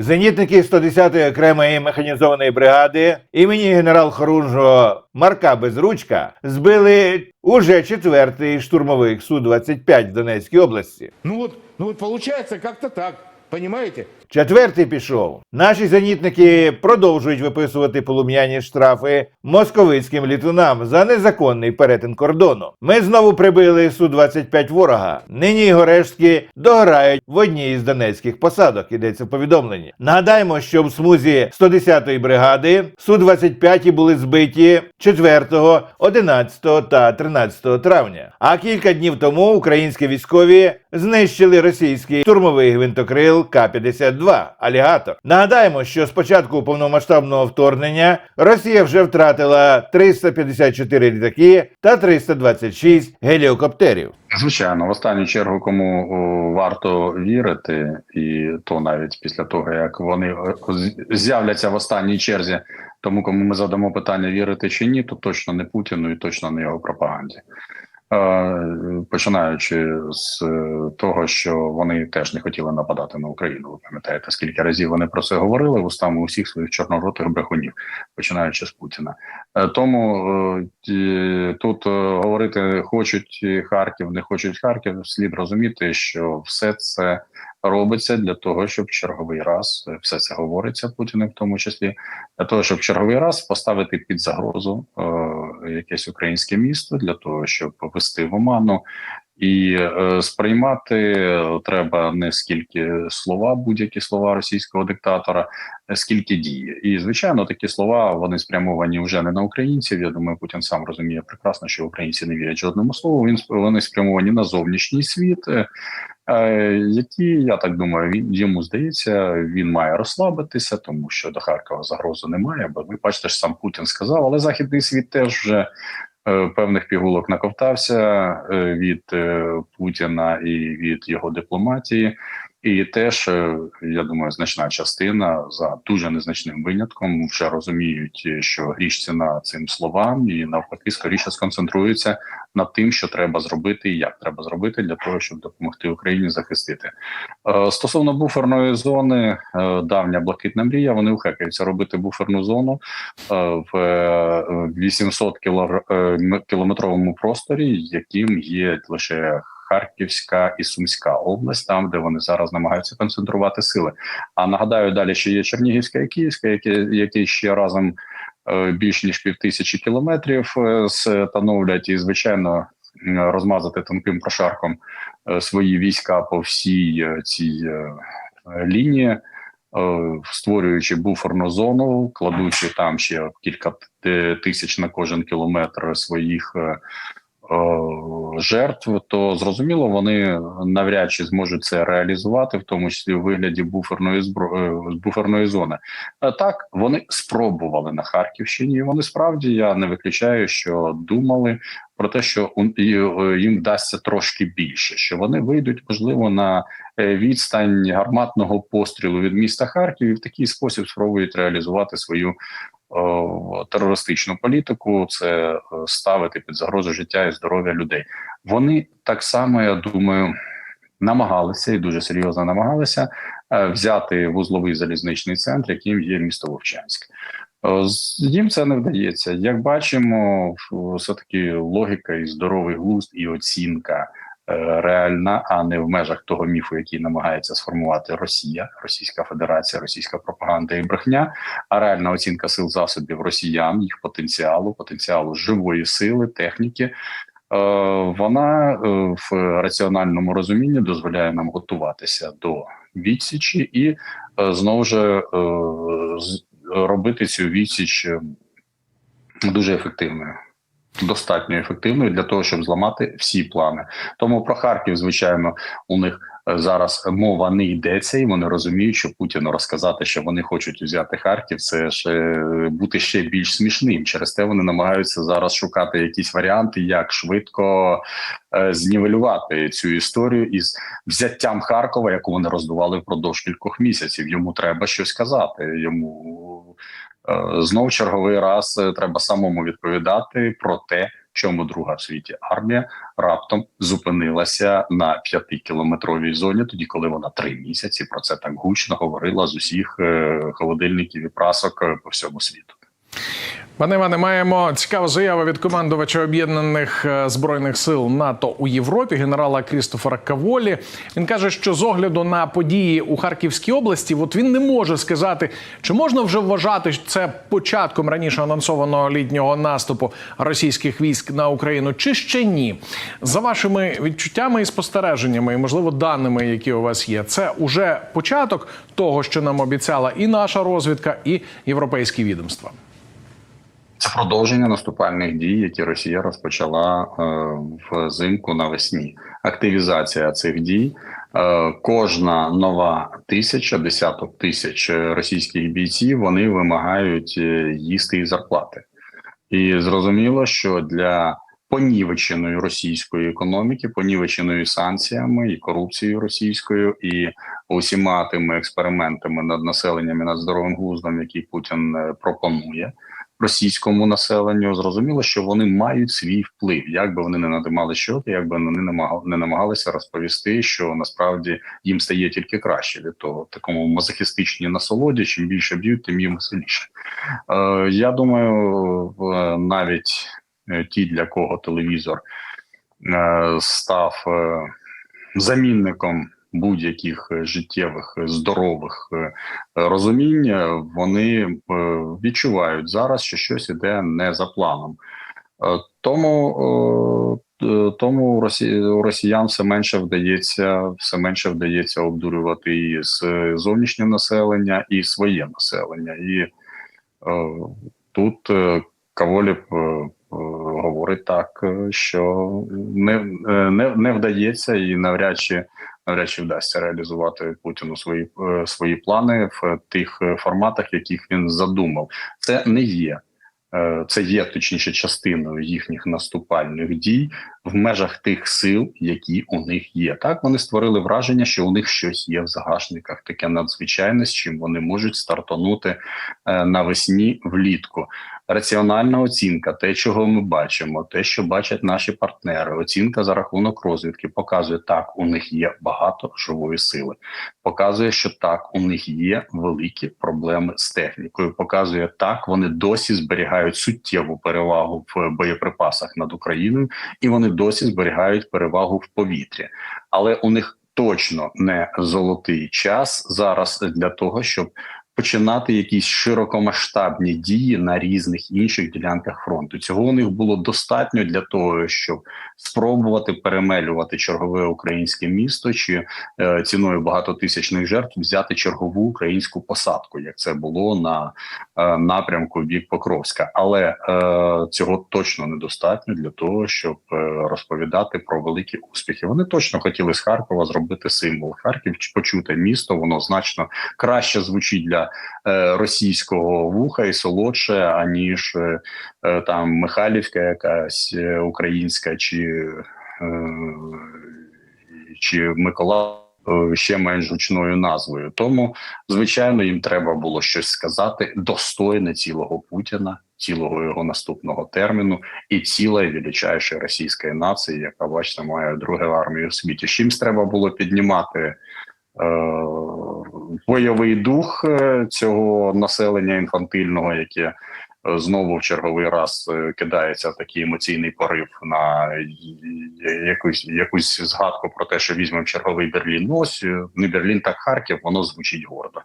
Зенітники 110-ї окремої механізованої бригади імені генерал-хорунжого Марка Безручка збили уже четвертий штурмовик Су-25 в Донецькій області. Ну от ну от виходить, как-то так, понимаете? Четвертий пішов. Наші зенітники продовжують виписувати полум'яні штрафи московицьким літунам за незаконний перетин кордону. Ми знову прибили Су-25 ворога. Нині його рештки догорають в одній із донецьких посадок. Ідеться в повідомленні. Нагадаємо, що в смузі 110-ї бригади Су-25 були збиті 4, 11 та 13 травня. А кілька днів тому українські військові знищили російський штурмовий гвинтокрил К-52 Алігатор. Нагадаємо, що з початку повномасштабного вторгнення Росія вже втратила 354 літаки та 326 геліокоптерів. Звичайно, в останню чергу, кому варто вірити, і то навіть після того, як вони з'являться в останній черзі, тому кому ми задамо питання вірити чи ні, то точно не Путіну і точно не його пропаганді. Е, Починаючи з е, того, що вони теж не хотіли нападати на Україну. Ви пам'ятаєте, скільки разів вони про це говорили устами усіх своїх чорноротих брехунів, починаючи з Путіна. Е, Тому тут говорити хочуть Харків, не хочуть Харків. Слід розуміти, що все це робиться для того, щоб черговий раз е, все це говориться Путіним, в тому числі для того, щоб черговий раз поставити під загрозу е, якесь українське місто, для того, щоб вести в оману. І е, сприймати е, треба не скільки слова, будь-які слова російського диктатора, е, скільки дії. І звичайно, такі слова вони спрямовані вже не на українців. Я думаю, Путін сам розуміє прекрасно, що українці не вірять жодному слову. Він вони спрямовані на зовнішній світ. е, е, Які я так думаю, він йому здається, він має розслабитися, тому що до Харкова загрози немає. Бо ви бачите, ж сам Путін сказав, але західний світ теж вже певних пігулок наковтався е, від е, Путіна і від його дипломатії. І теж е, я думаю, значна частина за дуже незначним винятком вже розуміють, е, що гріш ціна цим словам, і навпаки, скоріше сконцентруються над тим, що треба зробити, і як треба зробити для того, щоб допомогти Україні захистити. Е, Стосовно буферної зони, давня блакитна мрія. Вони ухекаються робити буферну зону в е, 800 кіло- е, м- кілометровому просторі, яким є лише Харківська і Сумська область, там де вони зараз намагаються концентрувати сили. А нагадаю, далі ще є Чернігівська і Київська, які, які ще разом е, більш ніж півтисячі кілометрів е, становлять, і звичайно розмазати тонким прошарком е, свої війська по всій цій лінії. Створюючи буферну зону, кладучи там ще кілька тисяч на кожен кілометр своїх жертв, то зрозуміло, вони навряд чи зможуть це реалізувати, в тому числі у вигляді буферної збро... е, буферної зони. Е, Так, вони спробували на Харківщині. Вони справді я не виключаю, що думали про те, що е, їм вдасться трошки більше, що вони вийдуть, можливо, на е, відстань гарматного пострілу від міста Харків і в такий спосіб спробують реалізувати свою терористичну політику, це е, ставити під загрозу життя і здоров'я людей. Вони так само, я думаю, намагалися і дуже серйозно намагалися е, взяти вузловий залізничний центр, яким є місто Вовчанськ. Е, Їм це не вдається. Як бачимо, все таки логіка і здоровий глузд, і оцінка е, реальна, а не в межах того міфу, який намагається сформувати Росія, Російська Федерація, російська пропаганда і брехня. А реальна оцінка сил засобів росіян, їх потенціалу, потенціалу живої сили, техніки. е, Вона е, в раціональному розумінні дозволяє нам готуватися до відсічі і е, знову ж е, робити цю відсіч е, дуже ефективною. Достатньо ефективною для того, щоб зламати всі плани. Тому про Харків, звичайно, у них е, зараз мова не йдеться, і вони розуміють, що Путіну розказати, що вони хочуть взяти Харків, це ж е, бути ще більш смішним. Через те вони намагаються зараз шукати якісь варіанти, як швидко е, знівелювати цю історію із взяттям Харкова, яку вони роздували впродовж кількох місяців. Йому треба щось казати. Йому знов черговий раз е, треба самому відповідати про те, чому друга в світі армія раптом зупинилася на п'ятикілометровій зоні, тоді коли вона три місяці про це так гучно говорила з усіх е, холодильників і прасок е, по всьому світу. Пане Іване, маємо цікаву заяву від командувача об'єднаних е, збройних сил НАТО у Європі, генерала Крістофера Каволі. Він каже, що з огляду на події у Харківській області, от він не може сказати, чи можна вже вважати це початком раніше анонсованого літнього наступу російських військ на Україну, чи ще ні. За вашими відчуттями і спостереженнями, і можливо даними, які у вас є, це уже початок того, що нам обіцяла і наша розвідка, і європейські відомства. Це продовження наступальних дій, які Росія розпочала е, взимку навесні. Активізація цих дій. Е, кожна нова тисяча, десяток тисяч російських бійців вони вимагають е, їсти і зарплати. І зрозуміло, що для понівеченої російської економіки, понівеченої санкціями і корупцією російською, і усіма тими експериментами над населенням і над здоровим глуздом, які Путін пропонує російському населенню, зрозуміло, що вони мають свій вплив, як би вони не надимали щоки, як би вони не не намагалися розповісти, що насправді їм стає тільки краще від того, такому мазохістичній насолоді. Чим більше б'ють, тим їм веселіше. Е, я думаю, навіть е, ті, для кого телевізор е, став е, замінником будь-яких е, життєвих е, здорових е, розумінь, вони відчувають зараз, що щось іде не за планом. Тому, тому росіян все менше вдається, все менше вдається обдурювати і зовнішнє населення, і своє населення. І тут Каволєв е, говорить так, що не, не, не вдається і навряд чи навряд чи вдасться реалізувати Путіну свої, е, свої плани в тих е, форматах, яких він задумав. Це не є. е, Це є точніше частиною їхніх наступальних дій в межах тих сил, які у них є. Так вони створили враження, що у них щось є в загашниках, таке надзвичайне, з чим вони можуть стартанути е, навесні влітку. Раціональна оцінка, те, чого ми бачимо, те, що бачать наші партнери, оцінка за рахунок розвідки показує, так у них є багато живої сили. Показує, що так у них є великі проблеми з технікою. Показує так, вони досі зберігають суттєву перевагу в боєприпасах над Україною, і вони досі зберігають перевагу в повітрі, але у них точно не золотий час зараз для того, щоб починати якісь широкомасштабні дії на різних інших ділянках фронту. Цього у них було достатньо для того, щоб спробувати перемелювати чергове українське місто чи е, ціною багатотисячних жертв взяти чергову українську посадку, як це було на е, напрямку бік Покровська. Але е, цього точно недостатньо для того, щоб е, розповідати про великі успіхи. Вони точно хотіли з Харкова зробити символ. Харків почуте місто, воно значно краще звучить для російського вуха і солодше, аніж е, е, там Михайлівська, якась е, українська чи, е, чи Микола. е, Ще менш гучною назвою, тому звичайно їм треба було щось сказати достойне цілого Путіна, цілого його наступного терміну і цілої величайшої російської нації, яка бачите, має другу армію в світі. Чимсь треба було піднімати е, бойовий дух е, цього населення інфантильного, яке е, знову в черговий раз е, кидається в такий емоційний порив на якусь якусь згадку про те, що візьмемо черговий Берлін. Ну ось не Берлін, так Харків, воно звучить гордо.